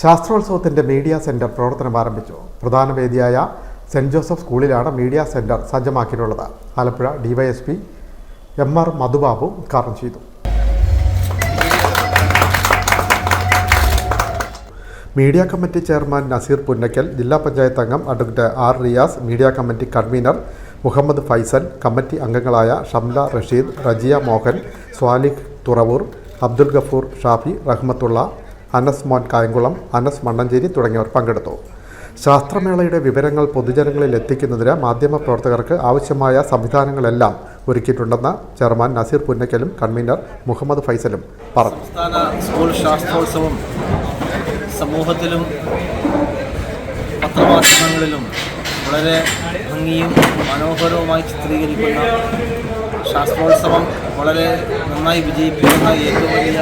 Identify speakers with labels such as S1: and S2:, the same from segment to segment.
S1: ശാസ്ത്രോത്സവത്തിന്റെ media centre പ്രവർത്തനം ആരംഭിച്ചു. പ്രധാന വേദിയായ സെന്റ് ജോസഫ് സ്കൂളിലാണ് media centre സജ്ജമാക്കിയിട്ടുള്ളത്. Alappuzha DYSP M R Madhubabu ഉദ്ഘാടനം ചെയ്തു. Media committee chairman Naseer Punnakkal ജില്ലാ പഞ്ചായത്ത് അംഗം advocate R Riyas media committee convener Muhammad Faisal committee അംഗങ്ങളായ ഷംല റഷീദ് റജിയ മോഹൻ സ്വാലിഖ് തുറവൂർ അബ്ദുൽ ഗഫൂർ ഷാഫി റഹ്മത്തുള്ള അനസ് മോൻ കായംകുളം അനസ് മണ്ണഞ്ചേരി തുടങ്ങിയവർ പങ്കെടുത്തു. ശാസ്ത്രമേളയുടെ വിവരങ്ങൾ പൊതുജനങ്ങളിൽ എത്തിക്കുന്നതിന് മാധ്യമപ്രവർത്തകർക്ക് ആവശ്യമായ സംവിധാനങ്ങളെല്ലാം ഒരുക്കിയിട്ടുണ്ടെന്ന് ചെയർമാൻ നസീർ പുന്നക്കലും കൺവീനർ മുഹമ്മദ് ഫൈസലും പറഞ്ഞു.
S2: സംസ്ഥാന സ്കൂൾ ശാസ്ത്രോത്സവം സമൂഹത്തിലും പത്രമാധ്യമങ്ങളിലും വളരെ ഭംഗിയും മനോഹരവുമായി ചിത്രീകരിക്കുന്ന ശാസ്ത്രോത്സവം വളരെ നന്നായി വിജയിപ്പിക്കുന്ന ഏറ്റവും വലിയ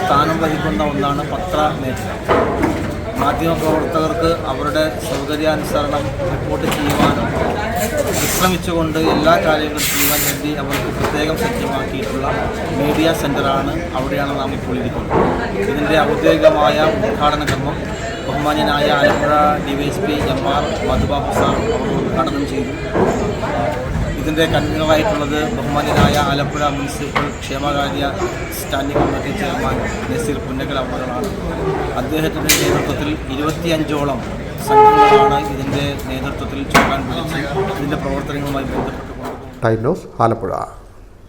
S2: സ്ഥാനം വഹിക്കുന്ന ഒന്നാണ് പത്ര മേഖല. മാധ്യമപ്രവർത്തകർക്ക് അവരുടെ സൗകര്യാനുസരണം റിപ്പോർട്ട് ചെയ്യുവാനും വിശ്രമിച്ചുകൊണ്ട് എല്ലാ കാര്യങ്ങളും ചെയ്യുവാൻ വേണ്ടി അവർക്ക് പ്രത്യേകം സജ്ജമാക്കിയിട്ടുള്ള മീഡിയ സെന്ററാണ് അവിടെയാണ് നാം ഇപ്പോൾ ഇരിക്കുന്നത്. ഇതിന്റെ ഔദ്യോഗികമായ ഉദ്ഘാടന കർമ്മം ബഹുമാന്യനായ Alappuzha D Y S P M R Madhubabu sir അവർ ഉദ്ഘാടനം ചെയ്തു. ഇതിന്റെ കൺവീനറായിട്ടുള്ളത് ബഹുമാനായ ആലപ്പുഴ മുനിസിപ്പൽ ക്ഷേമകാര്യ standing committee chairman Naseer Punnakkal അവറുകളാണ് അദ്ദേഹത്തിന്റെ നേതൃത്വത്തിൽ ഇരുപത്തിയഞ്ചോളം സംഘങ്ങളാണ് ഇതിന്റെ നേതൃത്വത്തിൽ ചുക്കാൻ പിടിച്ച് ഇതിന്റെ പ്രവർത്തനങ്ങളുമായി ബന്ധപ്പെട്ടുകൊണ്ട്
S1: ടൈം ന്യൂസ് ആലപ്പുഴ.